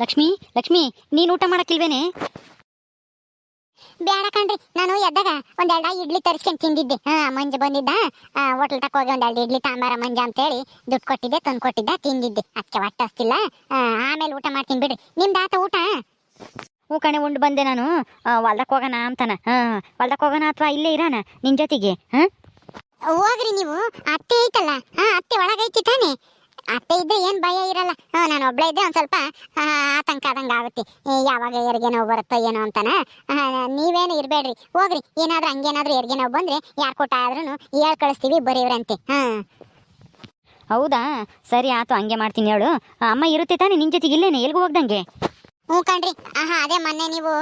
ಲಕ್ಷ್ಮಿ ಲಕ್ಷ್ಮಿ ನೀನು ಊಟ ಮಾಡಕ್ಕಿಲ್ವೇನೆ? ಬೇಡ ಕಣ್ರಿ ನಾನು ಎದ್ದಾಗ ಒಂದೆರಡ ಇಡ್ಲಿ ತರಿಸ್ಕೊಂಡು ತಿಂದಿದ್ದೆ. ಹಾ ಮಂಜು ಬಂದಿದ್ದ. ಹೋಟ್ಲ್ ತಕ್ಕ ಹೋಗಿ ಒಂದೆರಡು ಇಡ್ಲಿ ತಾಂಬಾರ ಮಂಜ ಅಂತೇಳಿ ದುಡ್ಡು ಕೊಟ್ಟಿದ್ದೆ ತಂದು ಕೊಟ್ಟಿದ್ದ ತಿಂದಿದ್ದೆ. ಅದಕ್ಕೆ ಹೊಟ್ಟೆ ಹಸ್ತಿಲ್ಲ ಆ, ಆಮೇಲೆ ಊಟ ಮಾಡ್ತೀನಿ ಬಿಡ್ರಿ. ನಿಮ್ದು ಆತ ಊಟ? ಹ್ಞೂ ಕಣೆ ಉಂಡು ಬಂದೆ ನಾನು. ಹೊಲ್ದಕ್ಕೆ ಹೋಗೋಣ ಅಂತಾನ. ಹಾಂ ಹೊಲ್ದಕ್ಕೆ ಹೋಗೋಣ ಅಥವಾ ಇಲ್ಲೇ ಇರೋಣ ನಿನ್ನ ಜೊತೆಗೆ? ಹಾಂ? ಹೋಗ್ರಿ ನೀವು. ಅತ್ತೆ ಐತಲ್ಲ. ಹಾ ಅತ್ತೆ ಒಳಗೈತಿ ತಾನೆ. ಅತ್ತೆ ಇದ್ರೆ ಏನ್ ಭಯ ಇರಲ್ಲ. ನಾನು ಒಬ್ಳೆ ಇದ್ರೆ ಒಂದ್ ಸ್ವಲ್ಪ ಆತಂಕ ಆದಂಗ ಆಗುತ್ತೆ. ಯಾವಾಗ ಎರಿಗೆ ನೋವು ಬರುತ್ತೋ ಏನೋ ಅಂತಾನ? ನೀವೇನು ಇರ್ಬೇಡ್ರಿ, ಹೋಗ್ರಿ. ಏನಾದ್ರೂ ಹಂಗೇನಾದ್ರೂ ಎರಿಗೆ ನೋವು ಬಂದ್ರೆ ಯಾರ್ ಕೊಟ್ಟ ಆದ್ರೂ ಹೇಳ್ ಕಳಿಸ್ತೀವಿ ಬರೀವ್ರಂತೆ ಹಾ. ಹೌದಾ? ಸರಿ, ಆತು, ಹಂಗೆ ಮಾಡ್ತೀನಿ ಹೇಳು. ಅಮ್ಮ ಇರುತ್ತೆ ತಾನೆ ನಿನ್ ಜೊತೆಗೆ ಇಲ್ಲೇನೆ ಎಲ್ಗೂ ಹೋಗ್ದಂಗೆ? ಹ್ಞೂ ಕಣ್ರಿ. ಆಹಾ, ಅದೇ ಮೊನ್ನೆ ನೀವು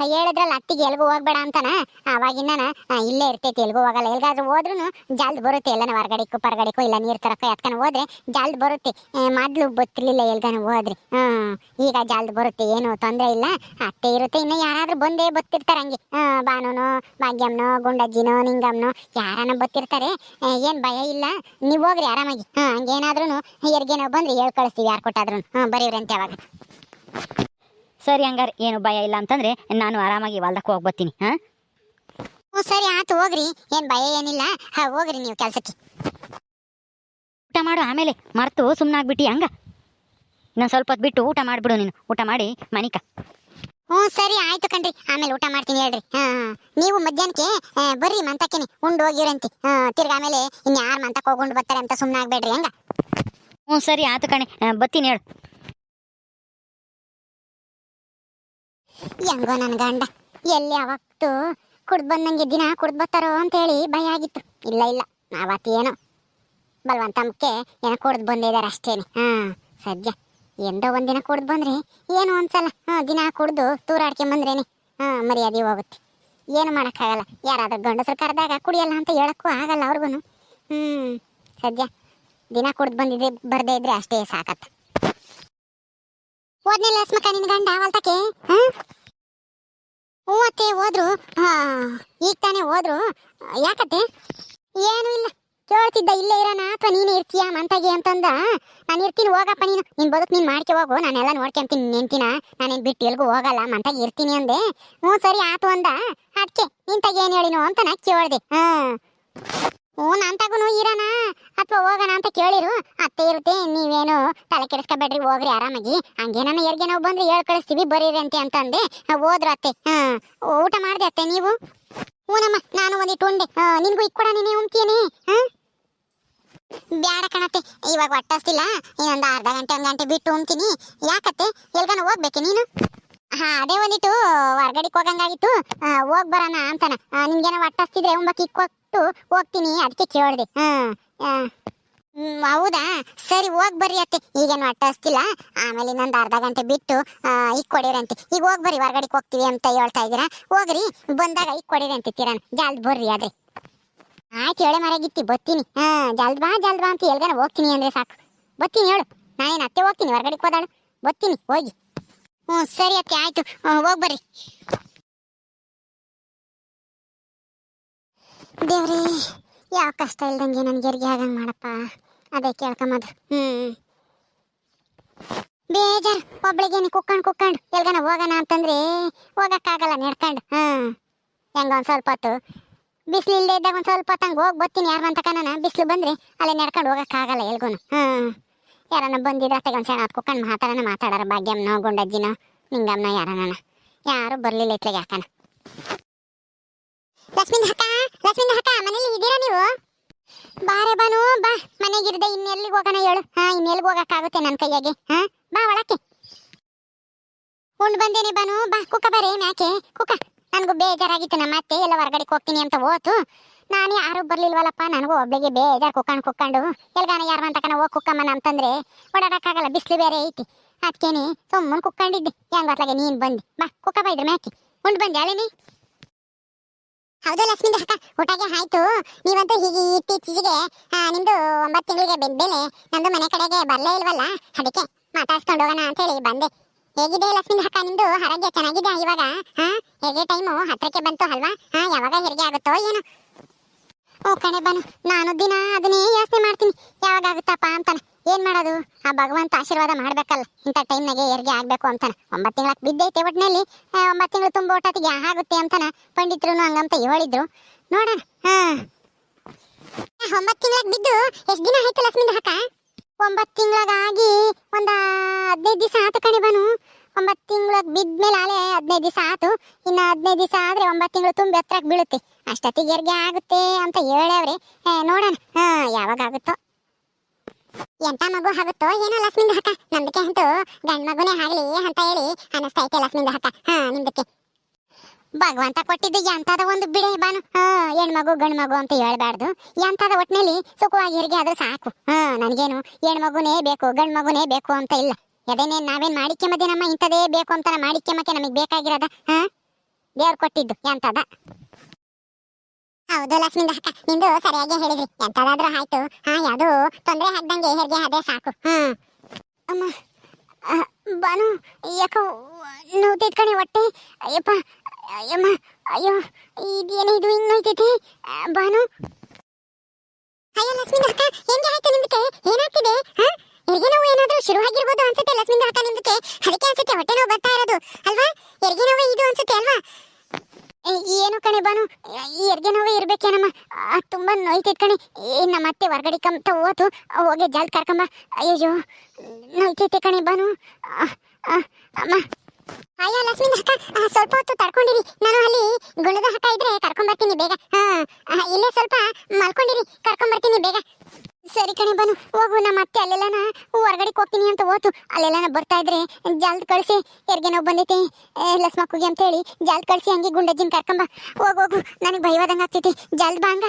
ಹೇಳಿದ್ರಲ್ಲ, ಅತ್ತಿಗೆ ಎಲ್ಗೂ ಹೋಗ್ಬೇಡ ಅಂತಾನ? ಅವಾಗಿಂದನ ಇಲ್ಲೇ ಇರ್ತೈತಿ, ಎಲ್ಗೂ ಹೋಗಲ್ಲ. ಎಲ್ಗಾದ್ರೂ ಹೋದ್ರೂ ಜಲ್ದ್ ಬರುತ್ತೆ, ಎಲ್ಲನ ಹೊರಗಡೆಕ್ಕೂ ಪರಗಡೆಕ್ಕೂ ಇಲ್ಲ ನೀರು ತರಕ ಎತ್ಕೊಂಡು ಹೋದ್ರೆ ಜಲ್ದ್ ಬರುತ್ತೆ. ಮೊದ್ಲು ಬತ್ತಿರ್ಲಿಲ್ಲ ಎಲ್ಗಾನ ಹೋದ್ರಿ. ಹ್ಮ್ ಈಗ ಜಲ್ದ್ ಬರುತ್ತೆ, ಏನು ತೊಂದರೆ ಇಲ್ಲ. ಅತ್ತೆ ಇರುತ್ತೆ, ಇನ್ನು ಯಾರಾದ್ರೂ ಬಂದೇ ಬತ್ತಿರ್ತಾರೆ ಹಂಗೆ. ಬಾನುನು ಭಾಗ್ಯಮ್ನೋ ಗುಂಡಜ್ಜಿನೋ ನಿಂಗಮ್ನೋ ಯಾರನ್ನ ಬತ್ತಿರ್ತಾರೆ ಏನು ಭಯ ಇಲ್ಲ. ನೀವು ಹೋಗ್ರಿ ಆರಾಮಾಗಿ. ಹಾ ಹಂಗೇನಾದ್ರೂ ಹೆರಿಗೆನೋ ಬಂದ್ರೆ ಹೇಳ್ ಕಳಿಸ್ತೀವಿ, ಯಾರು ಕೊಟ್ಟಾದ್ರೂ ಹ್ಞೂ ಬರೀವ್ರಂತೆ ಅವಾಗ ಸರಿ ಹಂಗಾರೆ ಏನು ಭಯ ಇಲ್ಲ ಅಂತಂದ್ರೆ ನಾನು ಆರಾಮಾಗಿ ಹೊಲ್ದಕ್ಕೆ ಹೋಗಿ ಬರ್ತೀನಿ ಹಾಂ? ಹ್ಞೂ ಸರಿ ಆತು ಹೋಗ್ರಿ. ಏನ್ ಭಯ ಏನಿಲ್ಲ. ಹಾ ಹೋಗ್ರಿ ನೀವು ಕೆಲಸಕ್ಕೆ. ಊಟ ಮಾಡು ಆಮೇಲೆ ಮರ್ತು ಸುಮ್ಮನಾಗ್ಬಿಟ್ಟು ಹಂಗ? ನಾನು ಸ್ವಲ್ಪ ಹೊತ್ತು ಬಿಟ್ಟು ಊಟ ಮಾಡಿಬಿಡು ನೀನು. ಊಟ ಮಾಡಿ ಮನಿಕ. ಹ್ಞೂ ಸರಿ ಆಯ್ತು ಕಣ್ರಿ. ಆಮೇಲೆ ಊಟ ಮಾಡ್ತೀನಿ ಹೇಳ್ರಿ. ಹಾ. ನೀವು ಮಧ್ಯಾಹ್ನಕ್ಕೆ ಆ, ಬರ್ರಿ ಮಂತಕ್ಕೇನೆ. ಉಂಡು ಹೋಗಿರಂತೆ ಹಾ ತಿರ್ಗಿ ಆಮೇಲೆ ಇನ್ಯಾರು ಮಂತಕ್ಕೆ ಹೋಗುಂಡು ಬರ್ತಾರೆ ಅಂತ ಸುಮ್ಮನೆ ಆಗ್ಬೇಡ್ರಿ ಹಂಗ? ಹ್ಞೂ ಸರಿ ಆಯ್ತು ಕಣೆ. ಆ, ಬರ್ತೀನಿ ಹೇಳು. ಹೆಂಗೋ ನನ್ ಗಂಡ. ಎಲ್ಲಿ ಅವತ್ತು ಕುಡ್ದು ಬಂದಂಗೆ ದಿನ ಕುಡ್ದು ಬರ್ತಾರೋ ಅಂತೇಳಿ ಭಯ ಆಗಿತ್ತು. ಇಲ್ಲ ಇಲ್ಲ ಅವತ್ತೇನೋ ಬಲವಂತಮ್ಮಕ್ಕೆ ಏನೋ ಕುಡ್ದು ಬಂದಿದ್ದಾರೆ ಅಷ್ಟೇನೆ. ಹಾ, ಸದ್ಯ. ಎಂದೋ ಒಂದಿನ ಕುಡ್ದು ಬಂದ್ರೆ ಏನು ಒಂದ್ಸಲ, ಹಾ, ದಿನ ಕುಡ್ದು ತೂರಾಡ್ಕೆ ಬಂದ್ರೇನೆ. ಹಾ, ಮರ್ಯಾದೆ ಹೋಗುತ್ತೆ. ಏನು ಮಾಡೋಕ್ಕಾಗಲ್ಲ. ಯಾರಾದರೂ ಗಂಡಸರು ಕರೆದಾಗ ಕುಡಿಯಲ್ಲ ಅಂತ ಹೇಳಕ್ಕೂ ಆಗಲ್ಲ ಅವ್ರಿಗೂ ಹ್ಮ್, ಸದ್ಯ. ದಿನ ಕುಡ್ದು ಬಂದಿದ್ದೆ, ಬರ್ದೇ ಇದ್ರೆ ಅಷ್ಟೇ ಸಾಕತ್ತ ಹೋದ್ನಿಲ್ಲ ಲಕ್ಷ್ಮಕ್ಕ ನಿನ್ ಗಂಡ ಅವಲ್ತಕ್ಕೆ ಹಾ? ಹ್ಞೂ ಅತ್ತೆ, ಹೋದ್ರು. ಈಗ ತಾನೇ ಹೋದ್ರು. ಯಾಕತ್ತೆ? ಏನು ಇಲ್ಲ. ಕೇಳ್ತಿದ್ದ, ಇಲ್ಲೇ ಇರೋಣ ಅಥವಾ ನೀನೇ ಇರ್ತೀಯ? ಮಂತಾಗೆ ಅಂತಂದ. ನಾನು ಇರ್ತೀನಿ, ಹೋಗಪ್ಪ ನೀನು. ನಿನ್ ಬದುಕು ನೀನು ಮಾಡ್ಕೆ ಹೋಗು. ನಾನೆಲ್ಲ ನೋಡ್ಕೊಂತೀನಿ ನೆಂತಿನ ನಾನೇನು ಬಿಟ್ಟು ಎಲ್ಗೂ ಹೋಗಲ್ಲ. ಮಂತಾಗಿ ಇರ್ತೀನಿ ಅಂದೆ. ಹ್ಞೂ, ಸರಿ, ಆತು ಅಂದ. ಅದಕ್ಕೆ ನಿಂತಾಗ ಏನು ಹೇಳಿನೋ ಅಂತ ನಾ ಕೇಳ್ದೆ. ಹಾಂ ಹ್ಞೂ ನಂತಾಗೂ ಇರೋಣ ಅಥವಾ ಹೋಗೋಣ ಅಂತ ಕೇಳಿರು. ಅತ್ತೆ ಇರುತ್ತೆ, ನೀವೇನು ತಲೆ ಕೆಡಿಸ್ಕೊಬೇಡ್ರಿ, ಹೋಗ್ರಿ ಆರಾಮಾಗಿ. ಹಂಗೇನ ಎರ್ಗೆ ನಾವು ಬಂದ್ರೆ ಹೇಳ್ ಕಳಿಸ್ತೀವಿ, ಬರೀರಿ ಅಂತೆ ಅಂತಂದೆ. ಹೋದ್ರು ಅತ್ತೆ. ಹಾ, ಊಟ ಮಾಡಿದೆ ಅತ್ತೆ, ನೀವು? ಹ್ಞೂನಮ್ಮ ನಾನು ಒಂದಿಟ್ಟು ಉಂಡೆ. ನಿನಗೂ ಇಕ್ಕೊಡ ನೀನೇ ಉಣ್ತೀನಿ ಹಾ? ಬ್ಯಾಡ ಕಣತ್ತೆ, ಇವಾಗ ಹೊಟ್ಟಸ್ತಿಲ್ಲ ಇನ್ನೊಂದು ಅರ್ಧ ಗಂಟೆ, ಒಂದು ಗಂಟೆ ಬಿಟ್ಟು ಉಣ್ತೀನಿ. ಯಾಕತ್ತೆ? ಎಲ್ಗಾನ ಹೋಗ್ಬೇಕೆ ನೀನು? ಹಾ, ಅದೇ ಒಂದಿಟ್ಟು ಹೊರ್ಗಡೆಗೆ ಹೋಗಂಗಾಗಿತ್ತು. ಹೋಗ್ಬರೋಣ ಹೋಗ್ ಬರೋಣ ಅಂತಾನ. ನಿಮ್ಗೇನೋ ಹೊಟ್ಟಸ್ತಿದ್ರೆ ಉಂಬಕ್ಕೆ ಇಕ್ಕೊಟ್ಟು ಹೋಗ್ತೀನಿ ಅದಕ್ಕೆ ಕೇಳಿದೆ. ಹ್ಮ್, ಹೌದಾ? ಸರಿ ಹೋಗ್ ಬರ್ರಿ ಅತ್ತೆ. ಈಗೇನು ಅಟ್ಟಿಲ್ಲ ಆಮೇಲೆ ಇನ್ನೊಂದು ಅರ್ಧ ಗಂಟೆ ಬಿಟ್ಟು ಈಗ ಕೊಡಿರಂತೆ. ಈಗ ಹೋಗ್ ಬರ್ರಿ ಹೊರಗಡೆಗೆ ಹೋಗ್ತೀವಿ ಅಂತ ಹೇಳ್ತಾ ಇದ್ದೀರಾ? ಹೋಗ್ರಿ ಬಂದಾಗ ಈಗ ಕೊಡಿರಂತೆ ತೀರಾನ ಜಲ್ದ್ ಬರ್ರಿ ಆದ್ರೆ. ಆಯ್ತು ಹೇಳೆ ಮರೆಗಿತ್ತಿ ಬತ್ತೀನಿ ಹಾ ಜಲ್ದ್ ಬಾ ಜಲ್ದ್ ಬಾ ಅಂತ ಎಲ್ಗಾನ ಹೋಗ್ತೀನಿ ಅಂದ್ರೆ ಸಾಕು. ಬತ್ತೀನಿ ಹೇಳು. ನಾನೇನು ಅತ್ತೆ ಹೋಗ್ತೀನಿ ಹೊರಗಡೆಗೆ ಹೋದಾಳು? ಬತ್ತೀನಿ ಹೋಗಿ. ಹ್ಞೂ ಸರಿ ಅತ್ತೆ ಆಯ್ತು. ಹೋಗ್ ಬರ್ರಿ. ದೇವ್ರಿ, ಯಾವ ಕಷ್ಟ ಇಲ್ದಂಗೆ ನನ್ಗೆ ಹೆರಿಗೆ ಆಗಂಗೆ ಮಾಡಪ್ಪ. ಅದೇ ಕೇಳ್ಕೊಂಬದು ಹ್ಮ್. ಬೇಜಾರ್. ಒಬ್ಳಿಗೇನೆ ಕುಕ್ಕಂಡ್ ಕುಕ್ಕಂಡ್ ಎಲ್ಗನ ಹೋಗೋಣ ಅಂತಂದ್ರೆ ಹೋಗಕ್ಕಾಗಲ್ಲ ನಡ್ಕಂಡು. ಹ್ಮ್. ಹೆಂಗ ಒಂದ್ ಸ್ವಲ್ಪ ಹೊತ್ತು. ಬಿಸಿಲು ಇಲ್ಲದೆ ಇದ್ದಾಗ ಒಂದ್ ಸ್ವಲ್ಪ ಹೊತ್ತು ಹಂಗೆ ಹೋಗಿ ಬರ್ತೀನಿ ಯಾರು ಅಂತಕನ ಬಿಸಿಲು ಬಂದ್ರೆ ಅಲ್ಲೇ ನಡ್ಕೊಂಡು ಹೋಗಕ್ಕಾಗಲ್ಲ ಎಲ್ಗೋನು. ಹ್ಮ್. ಯಾರನ್ನ ಬಂದಿದ್ರೆ ಅತ್ತಾಗ ಒಂದ್ ಸಣ್ಣ ಕುಕ್ಕಂಡ್ ಮಾತಾಡೋಣ ಮಾತಾಡಾರ ಭಾಗ್ಯಮ್ನೋ, ಗುಂಡಜ್ಜಿನೋ ನಿಂಗಮ್ಮನ ಯಾರನ್ನ. ಯಾರು ಬರ್ಲಿಲ್ಲ ಇತ್ಲಾಗ ಯಾಕನ. ಲಕ್ಷ್ಮೀ ಹಕ್ಕ ಲಕ್ಷ್ಮೀ ಹಕ್ಕ, ಮನೇಲಿ ಇದ್ದೀರಾ ನೀವು? ಬಾರೆ ಬಾನು, ಬಾ. ಮನೆಗಿರದೆ ಇನ್ನೆಲ್ಲಿಗೆ ಹೋಗೋಣ ಹೇಳು? ಹಾ, ಇನ್ನೆಲ್ಲಿಗೆ ಹೋಗಕ್ಕಾಗುತ್ತೆ ನನ್ನ ಕೈಯಾಗೆ? ಹಾ, ಬಾ ಒಳಕ್ಕೆ. ಉಂಡ್ ಬಂದೇನೆ ಬಾನು, ಬಾ, ಕುಕ್ಕ ಬರೇ ಮ್ಯಾಕೆ? ಕುಕ್ಕ, ನನಗೂ ಬೇಜಾರಾಗಿತ್ತು ನಮ್ಮ ಅತ್ತೆ, ಎಲ್ಲ ಹೊರಗಡೆ ಹೋಗ್ತೀನಿ ಅಂತ ಹೋತು ನಾನು ಯಾರು ಬರ್ಲಿಲ್ವಲ್ಲಪ್ಪ, ನನಗೂ ಒಬ್ಬಳಿಗೆ ಬೇಜಾರು ಕುಕ್ಕಂಡು ಕುಕ್ಕಂಡು. ಎಲ್ಗಾನ ಯಾರು ಅಂತಕನ ಹೋಗಿ ಕುಕ್ಕಮ್ಮನ ಅಂತಂದ್ರೆ ಓಡಾಡಕ್ಕಾಗಲ್ಲ, ಬಿಸಿಲು ಬೇರೆ ಐತಿ. ಅದಕ್ಕೇನೆ ಸುಮ್ಮನೆ ಕುಕ್ಕಂಡಿದ್ದೆ. ಹೆಂಗ್ ನೀನ್ ಬಂದು. ಬಾ, ಕುಕ್ಕ ಬಾ ಇದ್ರ ಮ್ಯಾಕೆ? ಉಂಡ್ ಬಂದೆ ಅಲ್ಲೇನಿ ಹೌದು ಲಕ್ಷ್ಮಿ ಅಕ್ಕ ಊಟಗೆ ಆಯ್ತು. ನೀವಂತೂ ಹೀಗೆ ಇತ್ತೀಚೆಗೆ ನಿಮ್ದು ಒಂಬತ್ತು ತಿಂಗಳಿಗೆ ಬೆಲೆ ನಮ್ದು ಮನೆ ಕಡೆಗೆ ಬರಲೇ ಇಲ್ವಲ್ಲ? ಅದಕ್ಕೆ ಮಾತಾಡ್ಸ್ಕೊಂಡು ಹೋಗೋಣ ಅಂತ ಹೇಳಿ ಬಂದೆ. ಹೇಗಿದೆ ಲಕ್ಷ್ಮೀ ಅಕ್ಕ, ನಿಮ್ದು ಆರೋಗ್ಯ ಚೆನ್ನಾಗಿದೆ ಇವಾಗ? ಹಾ ಹೇಗೆ ಟೈಮು? ಹತ್ರಕ್ಕೆ ಬಂತು ಅಲ್ವಾ? ಹಾ ಯಾವಾಗ ಹೆರಿಗೆ ಆಗುತ್ತೋ ಏನೋ? ಓ ಕಣೆ ಬನು ನಾನು ದಿನ ಅದನ್ನೇ ಯೋಚನೆ ಮಾಡ್ತೀನಿ. ಯಾವಾಗ ಆಗುತ್ತಪ್ಪ ಅಂತಾನೆ. ಏನ್ ಮಾಡೋದು? ಆ ಭಗವಂತ ಆಶೀರ್ವಾದ ಮಾಡ್ಬೇಕಲ್ಲ. ಇಂಥ ಟೈಮ್ನಾಗೆ ಏರ್ಗೆ ಆಗ್ಬೇಕು ಅಂತಾನೆ. ಒಂಬತ್ತು ತಿಂಗಳಕ್ಕೆ ಬಿದ್ದೈತೆ ಒಟ್ಟಿನಲ್ಲಿ ಒಂಬತ್ತು ತಿಂಗಳು ತುಂಬ ಒಟ್ಟೊತ್ತಿಗೆ ಆಗುತ್ತೆ ಅಂತಾನೆ. ಪಂಡಿತರು ಹಂಗಂತ ಹೇಳಿದ್ರು. ನೋಡೋಣ. ಹಾ. ಒಂಬತ್ತು ತಿಂಗಳಕ್ಕೆ ಬಿದ್ದು ಎಷ್ಟು ದಿನ ಆಯ್ತು ಲಕ್ಷ್ಮೀದ ಹಾಕ? ಒಂಬತ್ತು ತಿಂಗಳಾಗಿ ಒಂದ ಹದಿನೈದು ದಿವಸ ಆತು ಕಣಿ ಬನು ಒಂಬತ್ತು ತಿಂಗಳಕ್ಕೆ ಬಿದ್ಮೇಲೆ ಆಲೆ ಹದಿನೈದು ದಿವಸ ಆತು. ಇನ್ನು ಹದಿನೈದು ದಿವಸ ಆದ್ರೆ ಒಂಬತ್ತು ತಿಂಗಳು ತುಂಬ ಎತ್ತರಕ್ಕೆ ಬೀಳುತ್ತೆ. ಅಷ್ಟೊತ್ತಿಗೆ ಎರ್ಗೆ ಆಗುತ್ತೆ ಅಂತ ಹೇಳವ್ರೆ ನೋಡೋಣ. ಹಾ, ಯಾವಾಗ ಆಗುತ್ತೋ. ಎಂತ ಮಗು ಆಗುತ್ತೋ ಏನೋ ಲಕ್ಷ್ಮಿಂದ ಹಕ್ಕ ನಮ್ದಕ್ಕೆ ಅಂತೂ ಗಂಡ್ ಮಗುನೇ ಆಗ್ಲಿ ಅಂತ ಹೇಳಿ ಅನಸ್ತೈತೆ ಲಕ್ಷ್ಮಿಂದ ಹಕ್ಕ ಹಾ ನಿಮ್ದಕ್ಕೆ ಭಗವಂತ ಕೊಟ್ಟಿದ್ದು ಎಂತದ ಒಂದು ಬಿಡೆ ಬಾನು. ಹಾ, ಹೆಣ್ಮಗು ಗಂಡ್ ಮಗು ಅಂತ ಹೇಳ್ಬಾರ್ದು. ಎಂತದ ಒಟ್ಟಿನಲ್ಲಿ ಸುಖವಾಗಿ ಹೆರಿಗೆ ಆದ್ರೆ ಸಾಕು. ಹಾ, ನನಗೇನು ಹೆಣ್ಮಗುನೇ ಬೇಕು, ಗಂಡ್ ಮಗುನೇ ಬೇಕು ಅಂತ ಇಲ್ಲ. ಎದೇನೇನ್ ನಾವೇನ್ ಮಾಡಿಕ್ಕೆಮದೆ ನಮ್ಮ ಇಂಥದೇ ಬೇಕು ಅಂತ ಮಾಡಿಕ್ಕೆಮಕ್ಕೆ ನಮಗೆ ಬೇಕಾಗಿರೋದ? ಹಾ, ದೇವ್ರು ಕೊಟ್ಟಿದ್ದು ಎಂತದ? ಹೌದು ಲಕ್ಷ್ಮಿಂದ. ಅಕ್ಕ ನಿಂದು ಸರಿಯಾಗಿ ಹೇಳಿದ್ರಿ. ಎಂತದಾದ್ರೂ ಆಯ್ತು. ಹಾ, ಯಾವುದು ತೊಂದರೆ ಹಾಕ್ದಂಗೆ ಹೆರಿಗೆ ಅದೇ ಸಾಕು. ಹ್ಮ್ ಅಮ್ಮ ಬಾನು, ಯಾಕೋ ನೋವು ಕಣೆ ಹೊಟ್ಟೆ. ಅಯ್ಯಪ್ಪ, ಅಯ್ಯಮ್ಮ, ಅಯ್ಯೋ, ಇದೇನು ಇದು, ಹಿಂಗ್ ನೋಯ್ತೈತಿ. ಬಾನು. ಅಯ್ಯೋ, ಲಕ್ಷ್ಮಿಂದ ಅಕ್ಕ, ಹೆಂಗೆ ಆಯ್ತು ನಿಮ್ದಕ್ಕೆ? ಏನಾಗ್ತಿದೆ? ಹಾ? ಹೆರಿಗೆ ನೋವು ಏನಾದ್ರೂ ಶುರು ಆಗಿರ್ಬೋದು ಅನ್ಸುತ್ತೆ ಲಕ್ಷ್ಮಿಂದ ಅಕ್ಕ ನಿಮ್ದಕ್ಕೆ. ಅದಕ್ಕೆ ಅನ್ಸುತ್ತೆ ಹೊಟ್ಟೆ ನೋವು ಬರ್ತಾ ಇರೋದು, ಅಲ್ವಾ? ಹೆರಿಗೆ ನೋವು ಇದು ಅನ್ಸುತ್ತೆ, ಅಲ್ವಾ? ಏನು ಕಣೆ ಬಾನು? ಈ ಹೆರಿಗೆ ನೋವೇ ಇರ್ಬೇಕೇನಮ್ಮ? ತುಂಬಾ ನೋಯ್ತೈತ್ ಕಣೆ. ನಮ್ಮ ಅತ್ತೆ ಹೊರಗಡೆ ಕಂತ ಹೋತು. ಹೋಗಿ ಜಲ್ದ್ ಕರ್ಕಂಬ. ಅಯ್ಯೋ ನೋಯ್ತೈತೆ ಕಣೆ ಬಾನು. ಅಮ್ಮ. ಅಯ್ಯೋ ಲಕ್ಷ್ಮಿ ಅಕ್ಕ ಸ್ವಲ್ಪ ಹೊತ್ತು ತಡ್ಕೊಂಡಿರಿ. ನಾನು ಅಲ್ಲಿ ಗುಣದ ಹಕ್ಕ ಇದ್ರೆ ಕರ್ಕೊಂಬರ್ತೀನಿ ಬೇಗ. ಹಾ ಇಲ್ಲೇ ಸ್ವಲ್ಪ ಮಲ್ಕೊಂಡಿರಿ. ಕರ್ಕೊಂಬರ್ತೀನಿ ಬೇಗ. ಸರಿ ಕಣೆ ಬನು ಹೋಗು ನಮ್ಮ ಅತ್ತೆ ಅಲ್ಲೆಲ್ಲನ ಹೊರಗಡೆ ಹೋಗ್ತೀನಿ ಅಂತ ಹೋತು ಅಲ್ಲೆಲ್ಲನ ಬರ್ತಾ ಇದ್ರೆ ಜಲ್ದ್ ಕಳಿಸಿ ನೋವು ಬಂದೈತಿ ಏ, ಲಸ್ಮಕ್ಕುಗೆ ಅಂತ ಹೇಳಿ ಜಲ್ದ್ ಕಳಿಸಿ ಹಂಗೆ ಗುಂಡಜ್ಜಿನ ಕರ್ಕೊಂಬ. ಹೋಗು ಹೋಗು ನನಗೆ ಭಯವಾದಂಗೆ ಆಗ್ತೈತಿ. ಜಲ್ದ್ ಬಾ ಹಂಗ.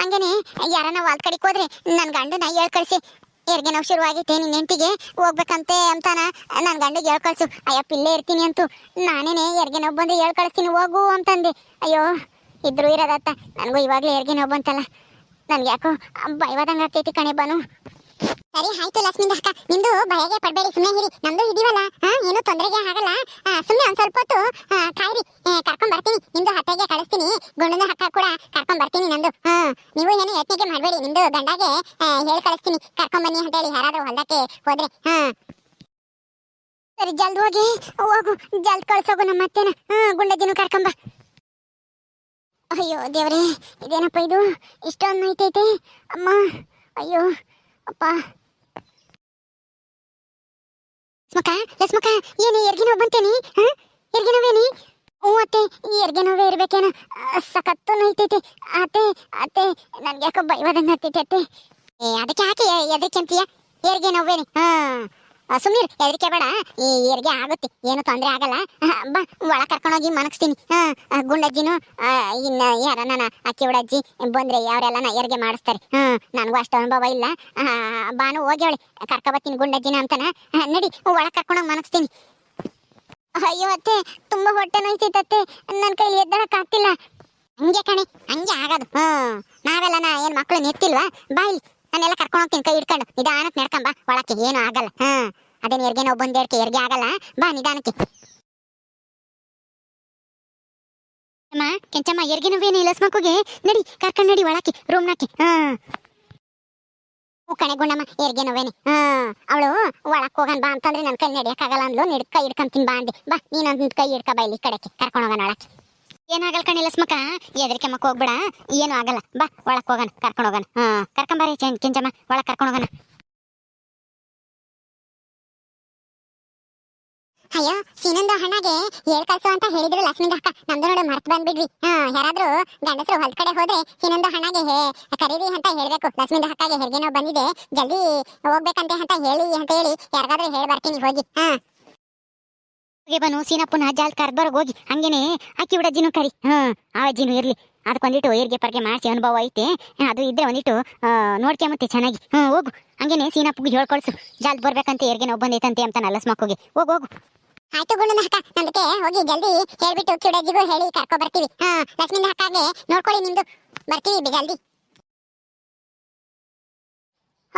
ಹಂಗೇನೆ ಯಾರನ್ನ ವಾಲ್ ಕಡೆಗೆ ಹೋದ್ರೆ ನನ್ನ ಗಂಡನ ಹೇಳ್ ಕಳಿಸಿ. ಹೆರಿಗೆ ನೋವು ಶುರುವಾಗೈತೆ ನಿನ್ನ ಹೆಂಡತಿಗೆ ಹೋಗ್ಬೇಕಂತೆ ಅಂತಾನ ನನ್ನ ಗಂಡಿಗೆ ಹೇಳ್ ಕಳಿಸು. ಅಯ್ಯಪ್ಪ ಇಲ್ಲೇ ಇರ್ತೀನಿ ಅಂತು. ನಾನೇನೆ ಹೆರಿಗೆ ನೋವು ಬಂದ್ರೆ ಹೇಳ್ ಕಳಿಸ್ತೀನಿ ಹೋಗು ಅಂತಂದೆ. ಅಯ್ಯೋ ಇದ್ರು ಇರೋದತ್ತ. ನನಗೂ ಇವಾಗಲೇ ನೋವು ಬಂತಲ್ಲ. ನನ್ಗೆ ಯಾಕೋ ಭಯವಾದಂಗೆ ಆಗ್ತೈತಿ ಕಣೆ ಬನು ಸರಿ, ಆಯ್ತು ಲಕ್ಷ್ಮಿಂದ ಅಕ್ಕ. ನಿಮ್ದು ಭಯಗೆ ಪಡಬೇಡಿ ಸುಮ್ಮನೆ ಹಿರಿ ನಮ್ದು ಇದೀವಲ್ಲ ಹಾ, ಏನು ತೊಂದರೆಗೆ ಆಗಲ್ಲ? ಸುಮ್ಮನೆ ಒಂದ್ ಸ್ವಲ್ಪ ಹೊತ್ತು ಕಾಯ್ರಿ. ಕರ್ಕೊಂಡ್ ಬರ್ತೀನಿ. ನಿಮ್ದು ಹತ್ತೆಗೆ ಕಳಿಸ್ತೀನಿ. ಗುಂಡನ ಹಕ್ಕ ಕೂಡ ಕರ್ಕೊಂಡ್ ಬರ್ತೀನಿ ನಂದು. ನೀವು ಏನು ಯತ್ನಿಗೆ ಮಾಡಬೇಡಿ. ನಿಮ್ದು ಗಂಡಾಗೆ ಹೇಳಿ ಕಳಿಸ್ತೀನಿ. ಕರ್ಕೊಂಡ್ ಬನ್ನಿ ಅಂತ ಹೇಳಿ ಯಾರಾದ್ರೂ ಹೊಲದಕ್ಕೆ ಹೋದ್ರೆ. ಹಾ. ಸರಿ, ಜಲ್ದ್ ಹೋಗಿ, ಹೋಗು. ಜಲ್ದ್ ಕಳ್ಸೋಗು ನಮ್ಮ ಅತ್ತೆನ. ಹಾ, ಗುಂಡಜ್ಜಿನೂ ಕರ್ಕೊಂಬ ಅಯ್ಯೋ ದೇವರೇ, ಇದೇನಪ್ಪ ಇದು? ಇಷ್ಟೊಂದು ಐತೈತೆ ಅಮ್ಮ, ಅಯ್ಯೋ, ಅಪ್ಪ. ಸ್ಮಕ ಲಸ್ಮಕ ಏನು, ಎರ್ಗೆ ನೋವು ಬಂತೇನಿ? ಹಾ? ಎರ್ಗೆ ನೋವೇನಿ ಹ್ಞೂ ಅತ್ತೆ, ಈ ಎರ್ಗೆ ನೋವೇ ಇರ್ಬೇಕೇನ? ಸಖತ್ತು ನೋಯ್ತೈತೆ ಅತ್ತೆ ಅತ್ತೆ ನನ್ಗೆ ಯಾಕೋ ಬೈವಾದಂಗೆ ಆಗ್ತೈತೆ ಅತ್ತೆ. ಏ, ಅದಕ್ಕೆ ಯಾಕೆ ಎದಕ್ಕೆ ಅಂತೀಯ? ಎರ್ಗೆ ನೋವೇನಿ ಹಾ. ಸುಮ್ನಿರು, ಹೆದರಿಕೆ ಬೇಡ. ಈ ಹೆರಿಗೆ ಆಗುತ್ತೆ, ಏನು ತೊಂದರೆ ಆಗಲ್ಲ. ಬಾ ಒಳ ಕರ್ಕೊಂಡೋಗಿ ಮನಗಿಸ್ತೀನಿ. ಗುಂಡಜ್ಜಿನೂ ಇನ್ನ ಯಾರ ನನ್ನ ಅಕ್ಕಿ ಹುಡಜ್ಜಿ ಬಂದ್ರೆ ಅವರೆಲ್ಲ ಹೆರಿಗೆ ಮಾಡಿಸ್ತಾರೆ. ಹ್ಞೂ ನನಗೂ ಅಷ್ಟು ಅನುಭವ ಇಲ್ಲ. ಬಾನು ಹೋಗ್ಯವಳೆ, ಕರ್ಕೊಬತ್ತೀನಿ ಗುಂಡಜ್ಜಿನ ಅಂತನ. ನಡಿ ಒಳ ಕರ್ಕೊಂಡೋಗಿ ಮನಗಿಸ್ತೀನಿ. ಅಯ್ಯೋ ಅತ್ತೆ, ತುಂಬಾ ಹೊಟ್ಟೆ ನೋಯ್ತೈತತ್ತೆ ನನ್ನ ಕೈಲಿ ಎದ್ದಳಕ್ಕಾಗ್ತಿಲ್ಲ ಹಂಗೆ ಕಣೆ, ಹಂಗೆ ಆಗೋದು. ಹ್ಞೂ ನಾವೆಲ್ಲ ನಾ ಏನು ಮಕ್ಕಳು ನೆತ್ತಿಲ್ವಾ ಬಾ ಇಲ್ಲಿ. ನಾನೆಲ್ಲ ಕರ್ಕೊಂಡು ಹೋಗ್ತೀನಿ, ಕೈ ಹಿಡ್ಕೊಂಡು. ನಿಧಾನಕ್ಕೆ ನಡ್ಕೊಂಬ ಒಳಕ್ಕೆ ಏನು ಆಗಲ್ಲ. ಹಾ. ಅದೇನು ಎರ್ಗೆ ನಾವು ಹೇಳ್ಕೆ ಎರ್ಗೆ ಆಗಲ್ಲ. ಬಾ ನಿಧಾನಕ್ಕೆ. ಅಮ್ಮ, ಕೆಂಚಮ್ಮ, ಎರ್ಗೆ ನೋವೇನು ಇಲ್ಲ ಮಕ್ಕಳಿಗೆ ನಡಿ, ಕರ್ಕೊಂಡು ನಡಿ ಒಳಕ್ಕೆ ರೂಮ್ನಾಕಿ ಹಾ. ಕಣೆ ಗುಂಡಮ್ಮ ಎರ್ಗೆ ನೋವೇನೆ. ಹಾ. ಅವಳು ಒಳಕ್ ಹೋಗನ್ ಬಾ ಅಂತಂದ್ರೆ ನನ್ನ ಕೈ ನಡಿಯಕ್ಕಾಗಲ್ಲ ಅಂದ್ಲು. ನಿಡ್, ಕೈ ಹಿಡ್ಕೊಂತೀನಿ ಬಾ ಅಂದೆ. ಬಾ, ನೀನೊಂದು ಕೈ ಹಿಡ್ಕ ಬಾ ಇಲ್ಲಿ ಕಡೆಕ್ಕೆ ಕರ್ಕೊಂಡು ಹೋಗೋಣ ಒಳಕ್ಕೆ. ಏನಾಗಲ್ಲ ಕಣಿಲ್ಲ ಸ್ಮಕ ಎದ್ರಿಕೆ ಮಕ್ಕ ಹೋಗ್ಬೇಡ. ಏನು ಆಗಲ್ಲ. ಬಾ, ಒಳಕ್ ಹೋಗೋಣ, ಕರ್ಕೊಂಡು ಹೋಗೋಣ. ಹಾ ಕರ್ಕೊಂಬಾರಿ ಚೆನ್ ಕೆಂಚಮ್ಮ ಒಳಕ್ ಕರ್ಕೊಂಡು ಹೋಗೋಣ. ಅಯ್ಯೋ, ಸೀನಂದು ಹಣ್ಣಾಗೆ ಹೇಳ್ ಕಳ್ಸು ಅಂತ ಹೇಳಿದ್ರು ಲಕ್ಷ್ಮಿಂದ ಅಕ್ಕ. ನಮ್ದು ನೋಡಿ ಮರ್ತ್ ಬಂದ್ಬಿಡ್ವಿ. ಹಾ, ಯಾರಾದ್ರೂ ಗಂಡಸರು ಹೊಲ್ ಕಡೆ ಹೋದ್ರೆ ಸೀನಂದು ಹಣ್ಣಗೆ ಕರೀರಿ ಅಂತ ಹೇಳ್ಬೇಕು. ಲಕ್ಷ್ಮಿಂದ ಅಕ್ಕಗೆ ಹೆರಿಗೆ ನೋವು ಬಂದಿದೆ. ಜಲ್ದಿ ಹೋಗ್ಬೇಕಂತೆ ಅಂತ ಹೇಳಿ ಅಂತ ಹೇಳಿ ಯಾರಿಗಾದ್ರೂ ಹೇಳಿ ಬರ್ತೀನಿ, ಹೋಗಿ. ಹಾ. ಹೋಗಿ ಬನು ಸೀನಪ್ಪನ ಜಾಲ್ ಕರ್ಬರ್ಗ್ ಹೋಗಿ ಹಂಗೇನೆ ಅಕ್ಕಿ ಹುಡಜ್ಜಿನೂ ಕರಿ. ಹ್ಮ್ ಆ ಅಜ್ಜಿನೂ ಇರ್ಲಿ ಅದಕ್ಕೊಂದಿಟ್ಟು ಏರ್ಗೆ ಪರ್ಗೆ ಮಾಡಿಸಿ ಅನುಭವ ಐತೆ. ಅದು ಇದ್ರೆ ಒಂದಿಟ್ಟು ನೋಡ್ಕೊಂಬತ್ತೆ ಚೆನ್ನಾಗಿ. ಹ್ಮ್ ಹೋಗು. ಹಂಗೇನೆ ಸೀನಪ್ಪಗೆ ಹೇಳ್ಕೊಳ್ಸು ಜಾಲ್ ಬರ್ಬೇಕಂತ ಏರ್ಗೆ ನೋವು ಬಂದೈತಂತೆ ಅಂತ ನಲ್ಲಸ್ ಮಕ್ಕಳಿಗೆ ಹೋಗು ಹೋಗು. ಆಯ್ತು ಗುಂಡನ ಹಕ್ಕ ನಮ್ದಕ್ಕೆ ಹೋಗಿ ಜಲ್ದಿ ಹೇಳ್ಬಿಟ್ಟು ಕಿಡಜಿಗೂ ಹೇಳಿ ಕರ್ಕೊ ಬರ್ತೀವಿ. ಹಾ ಲಕ್ಷ್ಮಿ ಹಕ್ಕಾಗೆ ನೋಡ್ಕೊಳ್ಳಿ ನಿಮ್ದು ಬರ್ತೀವಿ ಜಲ್ದಿ.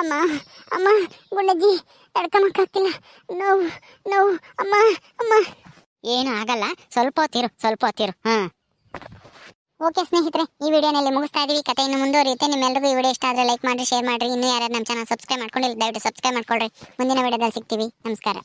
ಅಮ್ಮ ಅಮ್ಮ ಗುಂಡಜ್ಜಿ ತಡ್ಕೊಂಬಕ್ಕಾಗ್ತಿಲ್ಲ ನೋವು ನೋವು ಅಮ್ಮ ಅಮ್ಮ. ಏನು ಆಗಲ್ಲ ಸ್ವಲ್ಪ ಹೊತ್ತಿರು ಸ್ವಲ್ಪ ಹೊತ್ತಿರು ಹಾ. ಓಕೆ ಸ್ನೇಹಿತರೆ ಈ ವಿಡಿಯೋನಲ್ಲಿ ಮುಗಿಸ್ತಾ ಇದೀವಿ. ಕತೆ ಇನ್ನು ಮುಂದುವರಿಯುತ್ತೆ. ನಿಮ್ಮೆಲ್ಲರಿಗೂ ಈ ವಿಡಿಯೋ ಇಷ್ಟ ಆದರೆ ಲೈಕ್ ಮಾಡಿ ಶೇರ್ ಮಾಡಿರಿ. ಇನ್ನೂ ಯಾರು ನಮ್ಮ ಚಾನಲ್ ಸಬ್ಸ್ಕ್ರೈಬ್ ಮಾಡ್ಕೊಂಡಿಲ್ಲ ದಯವಿಟ್ಟು ಸಬ್ಸ್ಕ್ರೈಬ್ ಮಾಡ್ಕೊಳ್ರಿ. ಮುಂದಿನ ವಿಡಿಯೋದಲ್ಲಿ ಸಿಗ್ತೀವಿ. ನಮಸ್ಕಾರ.